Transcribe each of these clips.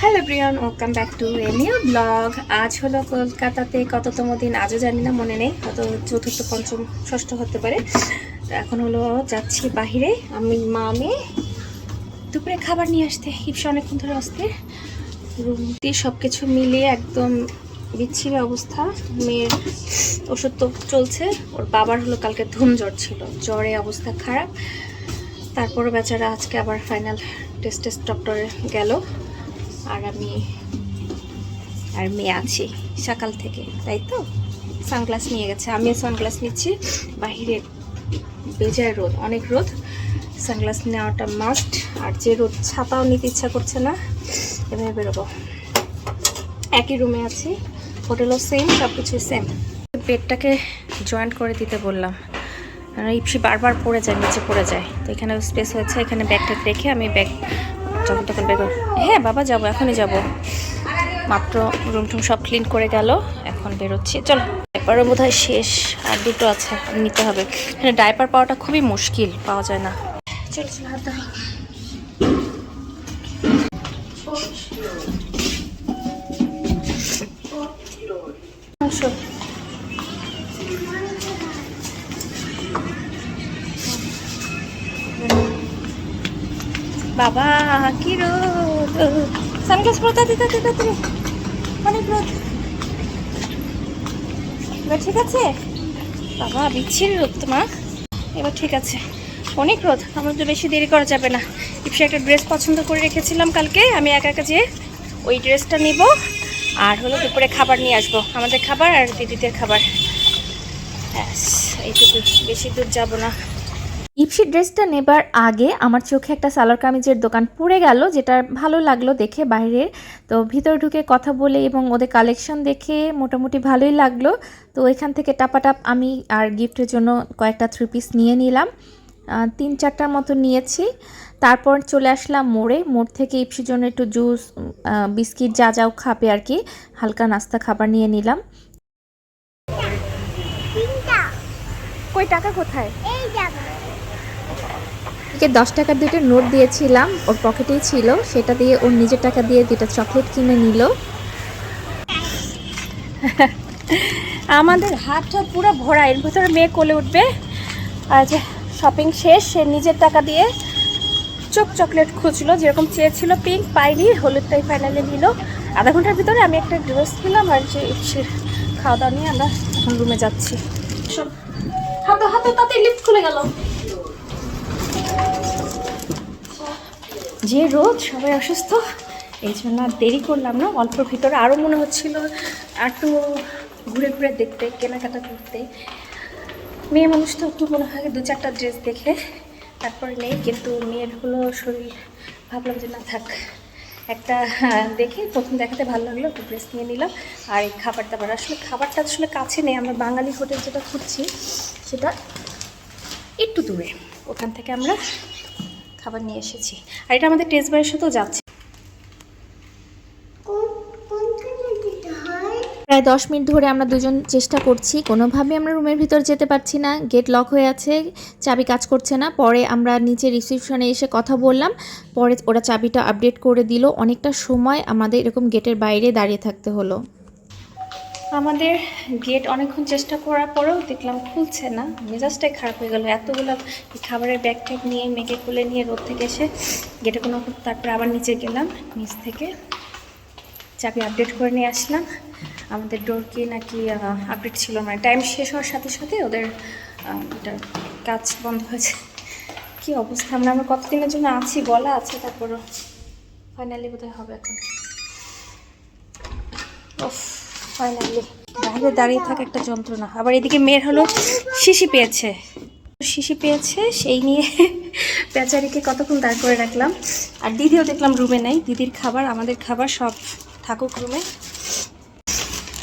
Hello প্রিয়ন welcome back to a new blog. আজ হলো কলকাতাতে কততম দিন আজও জানি না, মনে নেই, হয়তো চতুর্থ, পঞ্চম, ষষ্ঠ হতে পারে। এখন হলো যাচ্ছি বাহিরে, আমি, মা মেয়ে দুপুরে খাবার নিয়ে আসতে হিপসা অনেকক্ষণ ধরে আসতে। রুমটি সব কিছু মিলিয়ে একদম বিচ্ছিরি অবস্থা। মেয়ের ওষুধ তো চলছে, ওর বাবার হলো কালকে ধুম জ্বর ছিল, জ্বরে অবস্থা খারাপ। তারপরও বেচারা আজকে আবার ফাইনাল টেস্ট টেস্ট ডক্টরে গেল। আর আমি আর মেয়ে আছি সকাল থেকে, তাই তো? সানগ্লাস নিয়ে গেছে। আমিও সানগ্লাস নিচ্ছি। বাহিরে বেজায় রোদ, অনেক রোদ। সানগ্লাস নেওয়াটা মাস্ট আর যে রোদ ছাতাও নিতে ইচ্ছা করছে না, এভাবে বেরোবো। একই রুমে আছি। হোটেলও সেম সব কিছুই সেম বেডটাকে জয়েন্ট করে দিতে বললাম। ইপসি বারবার পড়ে যায়, নিচে পড়ে যায়। তো এখানে স্পেস হয়েছে। এখানে ব্যাগটা রেখে আমি ব্যাগ যখন তখন ব্যাগ হ্যাঁ বাবা, যাব, এখনই যাব। মাত্র রুম টুম সব ক্লিন করে গেল, এখন বেরোচ্ছি। চলো ডাইপারও বোধ শেষ, আর দুটো আছে নিতে হবে। এখানে ডাইপার পাওয়াটা খুবই মুশকিল, পাওয়া যায় না। বাবা, কি রোদ। সানগ্লাস পরে, তাড়াতাড়ি তাড়াতাড়ি তাড়াতাড়ি। অনেক রোদ। এবার ঠিক আছে? বাবা, বিচ্ছিরি রোদ মা। এবার ঠিক আছে। অনেক রোদ। আমার তো বেশি দেরি করা যাবে না। ইপসে একটা ড্রেস পছন্দ করে রেখেছিলাম কালকে। আমি একা একা যেয়ে ওই ড্রেসটা নিব। আর হলো দুপুরে খাবার নিয়ে আসব। আমাদের খাবার আর দিদিদের খাবার। ব্যাস, এইটুকু। বেশি দূর যাব না। ইপসি ড্রেসটা নেবার আগে আমার চোখে একটা সালোয়ার কামিজের দোকান পড়ে গেল যেটা ভালো লাগল দেখে বাইরে তো ভিতরে ঢুকে কথা বলে এবং ওদের কালেকশন দেখে মোটামুটি ভালোই লাগল। তো এখান থেকে টাপাটাপ আমি আর গিফটের জন্য কয়েকটা থ্রি পিস নিয়ে নিলাম। তিন চারটার মতো নিয়েছি। তারপর চলে আসলাম মোড়ে। মোড় থেকে ইপসির জন্য একটু জুস বিস্কিট যা যাও খাবে আর কি, হালকা নাস্তা খাবার নিয়ে নিলাম। কই টাকা কোথায়? ওকে দশ টাকার দুটো নোট দিয়েছিলাম ওর পকেটেই ছিল। সেটা দিয়ে ওর নিজের টাকা দিয়ে দুটো চকলেট কিনে নিল। আমাদের হাত হাতটা পুরো ভরা এর ভিতরে মেয়ে কোলে উঠবে। আর যে শপিং শেষ সে নিজের টাকা দিয়ে চোখ চকলেট খুঁজলো যেরকম চেয়েছিল পিঙ্ক পাইনি হলুদটাই ফাইনালি নিল। আধা ঘণ্টার ভিতরে আমি একটা ড্রেস কিনলাম আর যে সে খাওয়া দাওয়া নিয়ে আমরা এখন রুমে যাচ্ছি। সব হাতো হাতো তাতে লিফট খুলে গেল। যে রোদ সবাই অসুস্থ, এই জন্য আর দেরি করলাম না। অল্প ভিতরে আরও মনে হচ্ছিল একটু ঘুরে ঘুরে দেখতে, কেনাকাটা করতে। মেয়ে মানুষ তো একটু মনে হয় দু চারটা ড্রেস দেখে, তারপরে নেই, কিন্তু মেয়ের হলো শরীর। ভাবলাম যে না থাক, একটা দেখে, প্রথম দেখাতে ভালো লাগল, একটু ড্রেস নিয়ে নিলাম। আর এই খাবার দাবার, আসলে খাবারটা আসলে কাছে নেই, আমরা বাঙালি হোটেল যেটা খুঁজছি, সেটা একটু দূরে। ওখান থেকে আমরা খাবার নিয়ে এসেছি। আর এটা আমাদের টেস্ট বারের সাথেও যাচ্ছে। প্রায় দশ মিনিট ধরে আমরা দুজন চেষ্টা করছি। কোনোভাবে আমরা রুমের ভিতর যেতে পারছি না। গেট লক হয়ে আছে। চাবি কাজ করছে না। পরে আমরা নিচে রিসিপশনে এসে কথা বললাম। পরে ওরা চাবিটা আপডেট করে দিল। অনেকটা সময় আমাদের এরকম গেটের বাইরে দাঁড়িয়ে থাকতে হলো। আমাদের গেট অনেকক্ষণ চেষ্টা করার পরেও দেখলাম খুলছে না। মেজাজটাই খারাপ হয়ে গেল। এতগুলো খাবারের ব্যাগ ট্যাগ নিয়ে মেঘে খুলে নিয়ে রোদ থেকে এসে গেটে কোনো তারপরে আবার নিচে গেলাম, নিচ থেকে চাবি আপডেট করে নিয়ে আসলাম। আমাদের ডোর কি নাকি আপডেট ছিল মানে টাইম শেষ হওয়ার সাথে সাথে ওদের এটা কাজ বন্ধ হয়েছে। কি অবস্থা? আমরা আমরা কতদিনের জন্য আছি? বলা আছে তারপরও। ফাইনালি বোধহয় হবে এখন। ওফ ফাইনালি বাইরে দাঁড়িয়ে থাকা একটা যন্ত্রণা। আবার এদিকে মেয়ের হলো শিশি পেয়েছে। শিশি পেয়েছে, সেই নিয়ে বেচারিকে কতক্ষণ দাঁড় করে রাখলাম। আর দিদিও দেখলাম রুমে নেই। দিদির খাবার, আমাদের খাবার সব থাকুক রুমে।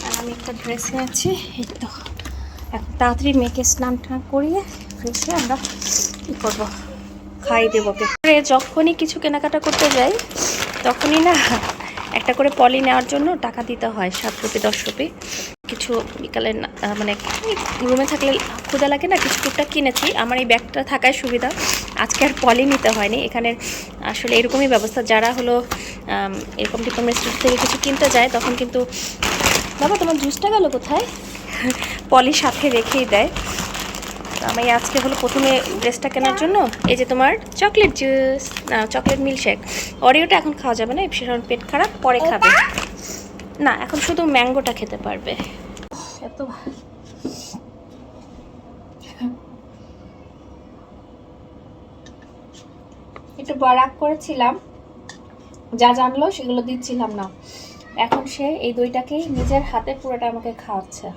আর আমি একটা ড্রেস নিয়েছি এই তো। এখন তাড়াতাড়ি মেয়েকে স্নান টান করিয়ে হয়ে আমরা কী করব? খাই দেবো যখনই কিছু কেনাকাটা করতে যাই, তখনই না একটা করে পলি নেওয়ার জন্য টাকা দিতে হয়, সাত রুপি, দশ রুপি। কিছু বিকালে মানে রুমে থাকলে ক্ষুদা লাগে না কিছু টুকটাক কিনেছি। আমার এই ব্যাগটা থাকায় সুবিধা। আজকে আর পলি নিতে হয়নি। এখানে আসলে এরকমই ব্যবস্থা। যারা হলো এরকম ডিপার্টমেন্ট স্টোর থেকে কিছু কিনতে যায়, তখন কিন্তু বাবা, তোমার জুসটা গেল কোথায়? পলি সাথে রেখেই দেয়। আমি আজকে হলো প্রথমে ড্রেসটা কেনার জন্য এই যে তোমার চকলেট জুস না চকলেট মিল্কশেক। অরিওটা এখন খাওয়া যাবে না ভীষণ পেট খারাপ পরে খাবে। না এখন শুধু ম্যাঙ্গোটা খেতে পারবে। এত একটু রাগ করেছিলাম যা জানলো সেগুলো দিচ্ছিলাম না। এখন সে এই দইটাকেই নিজের হাতে পুরোটা আমাকে খাওয়াচ্ছে।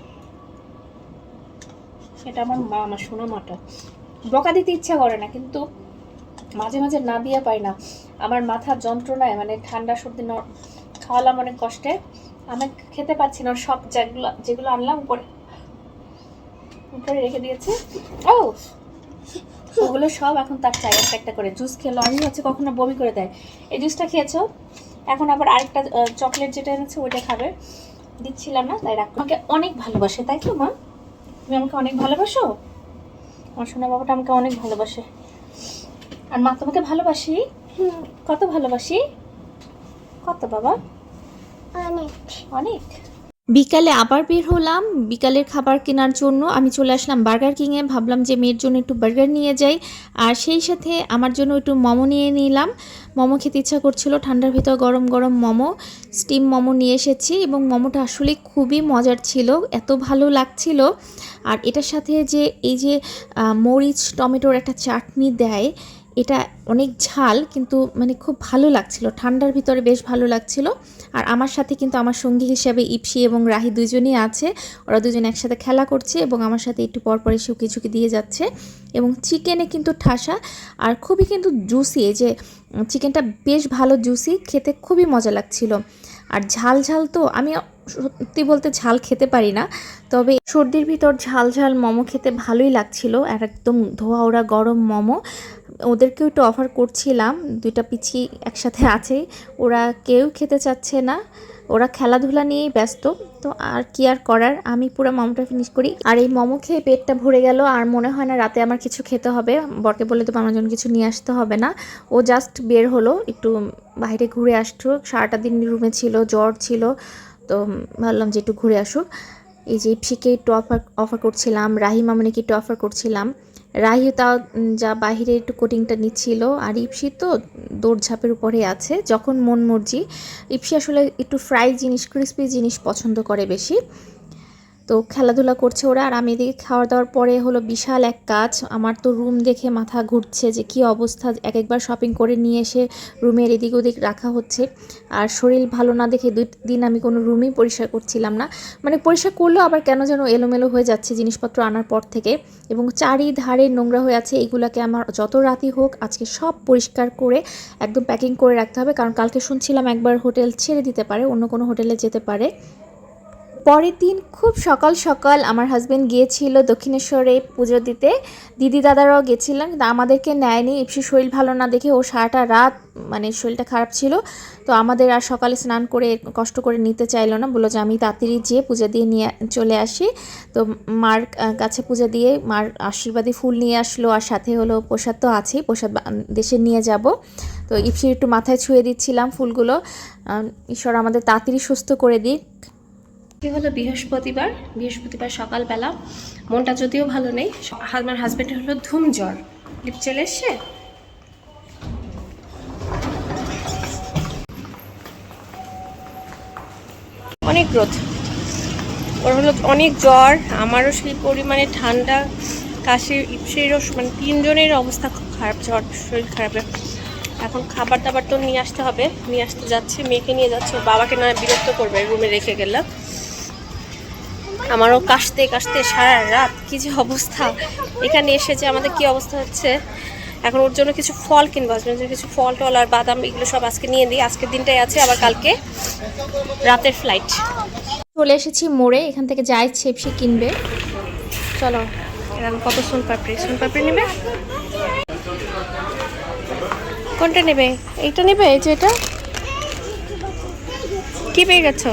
এটা আমার মা, আমার সোনা মাটা। বকা দিতে ইচ্ছা করে না, কিন্তু মাঝে মাঝে না দিয়ে পাই না। আমার মাথার যন্ত্রণায় মানে ঠান্ডা, সর্দি খাওয়ালাম অনেক কষ্টে। আমি খেতে পাচ্ছি না সব যেগুলো যেগুলো আনলাম, উপরে উপরে রেখে দিয়েছে। ও, ওগুলো সব এখন তার চাই একটা একটা করে জুস খেলো। আমি হচ্ছে কখনো বমি করে দেয়। এই জুসটা খেয়েছো? এখন আবার আরেকটা চকলেট যেটা এনেছে, ওইটা খাবে। দিচ্ছিলাম না, তাই রাখ। আমাকে অনেক ভালোবাসে, তাই তো, মা? তুমি আমাকে অনেক ভালোবাসো? আমার সোনা বাবাটা আমাকে অনেক ভালোবাসে। আর মা তোমাকে ভালোবাসি? কত ভালোবাসি? কত বাবা? অনেক। অনেক? বিকালে আবার বের হলাম। বিকালের খাবার কেনার জন্য আমি চলে আসলাম বার্গার কিংয়ে ভাবলাম যে মেয়ের জন্য একটু বার্গার নিয়ে যাই। আর সেই সাথে আমার জন্য একটু মোমো নিয়ে নিলাম। মোমো খেতে ইচ্ছা করছিল ঠান্ডার ভিতর গরম গরম মোমো স্টিম মোমো নিয়ে এসেছি এবং মোমোটা আসলে খুবই মজার ছিল, এত ভালো লাগছিল। আর এটার সাথে যে এই যে মরিচ, টমেটোর একটা চাটনি দেয়, এটা অনেক ঝাল, কিন্তু মানে খুব ভালো লাগছিল। ঠান্ডার ভিতরে বেশ ভালো লাগছিল। আর আমার সাথে কিন্তু আমার সঙ্গী হিসাবে ইপসি এবং রাহি দুজনই আছে। ওরা দুজন একসাথে খেলা করছে এবং আমার সাথে একটু পর পরে শুকি ঝুঁকি দিয়ে যাচ্ছে। এবং চিকেনে কিন্তু ঠাসা আর খুবই কিন্তু জুসি, এই যে চিকেনটা বেশ ভালো জুসি, খেতে খুবই মজা লাগছিল। আর ঝাল ঝাল তো আমি সত্যি বলতে ঝাল খেতে পারি না, তবে সর্দির ভিতর ঝাল ঝাল মোমো খেতে ভালোই লাগছিল। আর একদম ধোয়া ওরা গরম মোমো। ওদেরকেও একটু অফার করছিলাম, দুইটা পিচি একসাথে আছে, ওরা কেউ খেতে চাচ্ছে না, ওরা খেলাধুলা নিয়েই ব্যস্ত, তো আর কি আর করার, আমি পুরো মোমোটা ফিনিশ করি। আর এই মোমো খেয়ে পেটটা ভরে গেল, আর মনে হয় না রাতে আমার কিছু খেতে হবে, বরকে বলে তো আমার জন্য কিছু নিয়ে আসতে হবে না। ও জাস্ট বের হলো, একটু বাইরে ঘুরে আসতো সারাটা দিন রুমে ছিল, জ্বর ছিল, তো ভাবলাম যে একটু ঘুরে আসুক। এই যে ইপসিকে একটু অফার অফার করছিলাম রাহি মামনিকে একটু অফার করছিলাম রাহি তাও যা বাহিরে একটু কোটিংটা নিচ্ছিল, আর ইপসি তো দৌড়ঝাঁপের উপরে আছে, যখন মন মর্জি। ইপসি আসলে একটু ফ্রাই জিনিস ক্রিস্পি জিনিস পছন্দ করে বেশি। তো খেলাধুলা করছে ওরা। আর আমি এদিকে খাওয়া দাওয়ার পরে হলো বিশাল এক কাজ। আমার তো রুম দেখে মাথা ঘুরছে যে কি অবস্থা। এক একবার শপিং করে নিয়ে এসে রুমের এদিক ওদিক রাখা হচ্ছে। আর শরীর ভালো না দেখে দুই দিন আমি কোনো রুমই পরিষ্কার করছিলাম না। মানে পরিষ্কার করলেও আবার কেন যেন এলোমেলো হয়ে যাচ্ছে জিনিসপত্র আনার পর থেকে। এবং চারিধারে নোংরা হয়ে আছে এইগুলাকে আমার যত রাতি হোক আজকে সব পরিষ্কার করে একদম প্যাকিং করে রাখতে হবে। কারণ কালকে শুনছিলাম একবার হোটেল ছেড়ে দিতে পারে, অন্য কোনো হোটেলে যেতে পারে। পরের দিন খুব সকাল সকাল আমার হাজব্যান্ড গিয়েছিল দক্ষিণেশ্বরে পুজো দিতে। দিদি দাদারাও গেছিলেন, কিন্তু আমাদেরকে নেয়নি। ইপসি শরীর ভালো না দেখে ও সারাটা রাত মানে শরীরটা খারাপ ছিল। তো আমাদের আর সকালে স্নান করে কষ্ট করে নিতে চাইলো না। বলল যে আমি তাড়াতাড়ি যেয়ে পূজা দিয়ে নিয়ে চলে আসি। তো মার কাছে পূজা দিয়ে মার আশীর্বাদী ফুল নিয়ে আসলো আর সাথে হলো প্রসাদ তো আছেই, প্রসাদ দেশে নিয়ে যাব। তো ইপসির একটু মাথায় ছুঁয়ে দিচ্ছিলাম ফুলগুলো। ঈশ্বর আমাদের তাড়াতাড়ি সুস্থ করে দিক। আজকে হলো বৃহস্পতিবার। বৃহস্পতিবার সকালবেলা। মনটা যদিও ভালো নেই আমার হাজব্যান্ডের হলো ধুম জ্বর লিপ চলে এসছে? অনেক রোদ। ওর হলো অনেক জ্বর, আমারও সেই পরিমাণে ঠান্ডা কাশির ইপসেরও মানে তিনজনের অবস্থা খুব খারাপ, জ্বর, শরীর খারাপের এখন খাবার দাবার তো নিয়ে আসতে হবে, নিয়ে আসতে যাচ্ছে, মেয়েকে নিয়ে যাচ্ছে, বাবাকে নয় বিরক্ত করবে রুমে রেখে গেলাম। আমারও কাশতে কাশতে সারা রাত কি যে অবস্থা। এখানে এসে যে আমাদের কি অবস্থা হচ্ছে, এখন ওর জন্য কিছু ফল কিনবো হাজবেন্ডের জন্য কিছু ফল, টল আর বাদাম এগুলো সব আজকে নিয়ে দিই আজকের দিনটাই আছে, আবার কালকে রাতের ফ্লাইট চলে এসেছি মোড়ে, এখান থেকে যা ইচ্ছে সে কিনবে। চলো এখন কত সোন পাপড়ি? সোন পাপড়ি নেবে? কোনটা নেবে? এইটা নেবে, এই যে এটা? কি পেয়ে গেছো?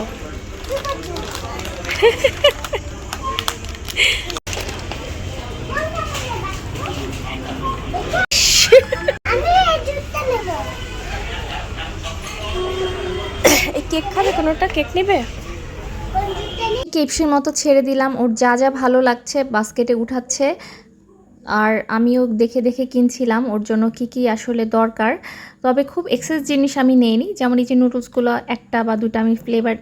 কেক খাবে? কোনোটা কেক নেবে? কেপসির মতো ছেড়ে দিলাম। ওর যা যা ভালো লাগছে, বাস্কেটে উঠাচ্ছে। আর আমিও দেখে দেখে কিনছিলাম, ওর জন্য কি কি আসলে দরকার। তবে খুব এক্সেস জিনিস আমি নেইনি, যেমন এই যে নুডলসগুলো একটা বা দুটা আমি ফ্লেভার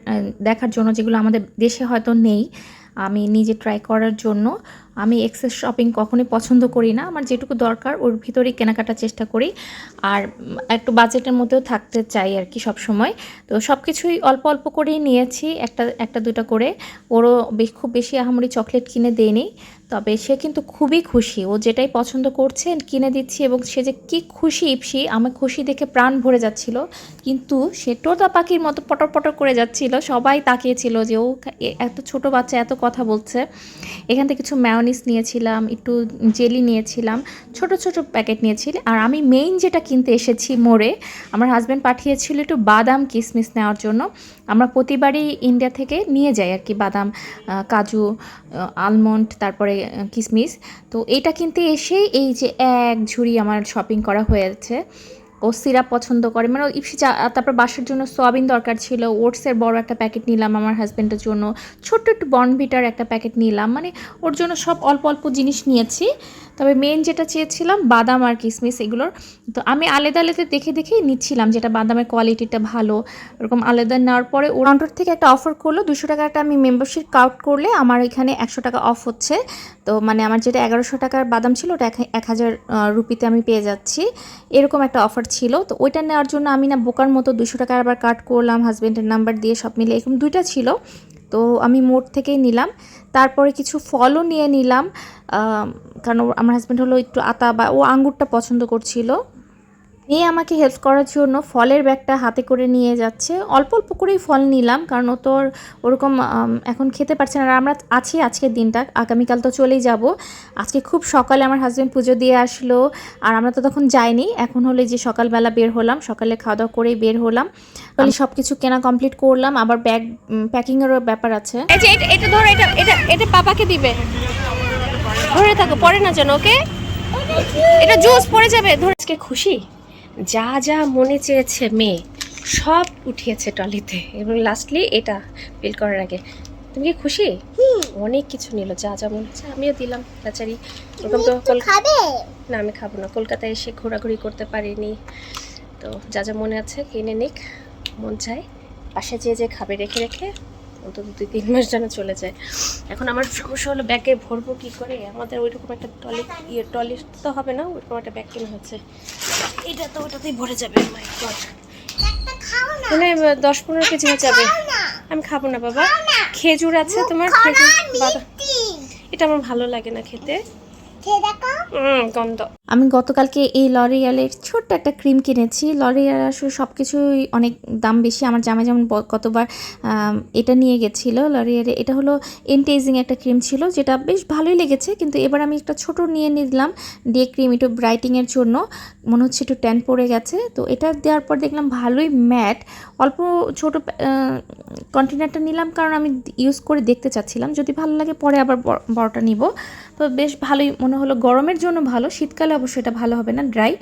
দেখার জন্য যেগুলো আমাদের দেশে হয়তো নেই, আমি নিজে ট্রাই করার জন্য। আমি এক্সেস শপিং কখনোই পছন্দ করি না। আমার যেটুকু দরকার, ওর ভিতরেই কেনাকাটার চেষ্টা করি। আর একটু বাজেটের মধ্যেও থাকতে চাই আর কি সব সময় তো সব কিছুই অল্প অল্প করেই নিয়েছি, একটা একটা দুটো করে। ওরও খুব বেশি আহামরি চকলেট কিনে দেয়নি। তবে সে কিন্তু খুবই খুশি। ও যেটাই পছন্দ করছে, কিনে দিচ্ছি এবং সে যে কি খুশি ইপসি আমার খুশি দেখে প্রাণ ভরে যাচ্ছিল। কিন্তু সে টোতা পাখির মতো পটর পটর করে যাচ্ছিল। সবাই তাকিয়েছিল যে ও এত ছোট বাচ্চা, এত কথা বলছে। এখান থেকে কিছু ম্যায়োনিস নিয়েছিলাম, একটু জেলি নিয়েছিলাম, ছোট ছোট প্যাকেট নিয়েছি আর আমি মেইন যেটা কিনতে এসেছি মোড়ে, আমার হাজব্যান্ড পাঠিয়েছিল একটু বাদাম কিসমিস নেওয়ার জন্য। আমরা প্রতিবারই ইন্ডিয়া থেকে নিয়ে যাই আর কি বাদাম কাজু আলমন্ড তারপরে কিসমিস। তো এইটা কিনতে এসেই এই যে এক ঝুড়ি আমার শপিং করা হয়েছে। ও সিরাপ পছন্দ করে। মানে ইপসি তারপর বাসার জন্য সোয়াবিন দরকার ছিল। ওটসের বড় একটা প্যাকেট নিলাম আমার হাজব্যান্ডের জন্য। ছোট্ট একটু বনভিটার একটা প্যাকেট নিলাম। মানে ওর জন্য সব অল্প অল্প জিনিস নিয়েছি। তবে মেন যেটা চেয়েছিলাম বাদাম আর কিশমিশ এগুলোর। তো আমি আলাদা আলাদা দেখে দেখেই নিচ্ছিলাম যেটা বাদামের কোয়ালিটিটা ভালো এরকম আলাদা নেওয়ার পরে ও কাউন্টার থেকে একটা অফার করল, দুশো টাকা একটা আমি মেম্বারশিপ কাউট করলে আমার এখানে একশো টাকা অফ হচ্ছে। তো মানে আমার যেটা এগারোশো টাকার বাদাম ছিল ওটা এক হাজার রুপিতে আমি পেয়ে যাচ্ছি। এরকম একটা অফার ছিল। তো ওইটা নেওয়ার জন্য আমি না বোকার মতো দুশো টাকা আবার কাট করলাম হাজব্যান্ডের নাম্বার দিয়ে সব মিলে এরকম দুইটা ছিল। তো আমি মোট থেকেই নিলাম। তারপরে কিছু ফলও নিয়ে নিলাম। কারণ আমার হাজব্যান্ড হলো একটু আতা বা ও আঙ্গুরটা পছন্দ করছিল। মেয়ে আমাকে হেল্প করার জন্য ফলের ব্যাগটা হাতে করে নিয়ে যাচ্ছে। অল্প অল্প করেই ফল নিলাম কারণ ও তো ওরকম এখন খেতে পারছে না। আর আমরা আছি আজকের দিনটা আগামীকাল তো চলেই যাব। আজকে খুব সকালে আমার হাজব্যান্ড পুজো দিয়ে আসলো আর আমরা তো তখন যাইনি। এখন হলে যে সকালবেলা বের হলাম সকালে খাওয়া দাওয়া করেই বের হলাম। তাহলে সব কিছু কেনা কমপ্লিট করলাম আবার ব্যাগ প্যাকিংয়েরও ব্যাপার আছে। এটা এটা ধরো এটা এটা এটা পাপাকে দিবে। ধরে থাকো পরে না যেন ওকে? এটা জুস পড়ে যাবে ধরে। আজকে খুশি? যা যা মনে চেয়েছে মেয়ে সব উঠিয়েছে টলিতে এবং লাস্টলি এটা বিল করার আগে। তুমি কি খুশি? অনেক কিছু নিল যা যা মনে হচ্ছে। আমিও দিলাম তাছাড়ি ওরকম তো কল- না আমি খাব না। কলকাতায় এসে ঘোরাঘুরি করতে পারিনি। তো যা যা মনে আছে কিনে নিক মন চায়। পাশে যে যে খাবে রেখে রেখে অন্তত দুই তিন মাস যেন চলে যায়। এখন আমার সমস্যা হলো ব্যাগে ভরবো কী করে? আমাদের ওইরকম একটা টলি ইয়ে টলি তো হবে না ওইরকম একটা ব্যাগ কেনা হচ্ছে। এটা তো ওটাতেই ভরে যাবে মাই গড মানে দশ পনেরো কেজি হয়ে যাবে। আমি খাব না বাবা। খেজুর আছে তোমার খেজুর বাবা এটা আমার ভালো লাগে না খেতে। গন্ধ। আমি গতকালকে এই লরিয়ালের ছোট্ট একটা ক্রিম কিনেছি। লরিয়াল আসলে সব কিছুই অনেক দাম বেশি। আমার জামাই যেমন গতবার এটা নিয়ে গেছিল লরিয়ালে এটা হলো এনটেজিং একটা ক্রিম ছিল যেটা বেশ ভালোই লেগেছে। কিন্তু এবার আমি একটা ছোট নিয়ে নিলাম দিয়ে ক্রিম একটু ব্রাইটিংয়ের জন্য। মনে হচ্ছে একটু ট্যান পড়ে গেছে। তো এটা দেওয়ার পর দেখলাম ভালোই ম্যাট অল্প ছোট কন্টেনারটা নিলাম কারণ আমি ইউজ করে দেখতে চাচ্ছিলাম। যদি ভালো লাগে পরে আবার বড়- বড়টা নিব। তো বেশ ভালোই মনে হলো গরমের জন্য ভালো, শীতকালে অবশ্যই এটা ভালো হবে না ড্রাই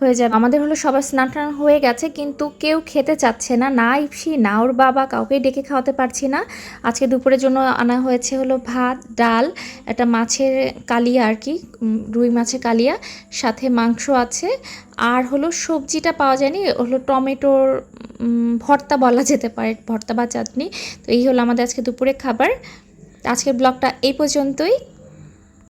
হয়ে যাবে। আমাদের হলো সবার স্নান টান হয়ে গেছে, কিন্তু কেউ খেতে চাচ্ছে না না ইপসি না ওর বাবা, কাউকেই ডেকে খাওয়াতে পারছি না। আজকে দুপুরের জন্য আনা হয়েছে হলো ভাত, ডাল, একটা মাছের কালিয়া আর কি রুই মাছের কালিয়া, সাথে মাংস আছে, আর হলো সবজিটা পাওয়া যায়নি, হলো টমেটোর ভর্তা বলা যেতে পারে, ভর্তা বা চাটনি। তো এই হলো আমাদের আজকে দুপুরে খাবার। আজকের ব্লগটা এই পর্যন্তই।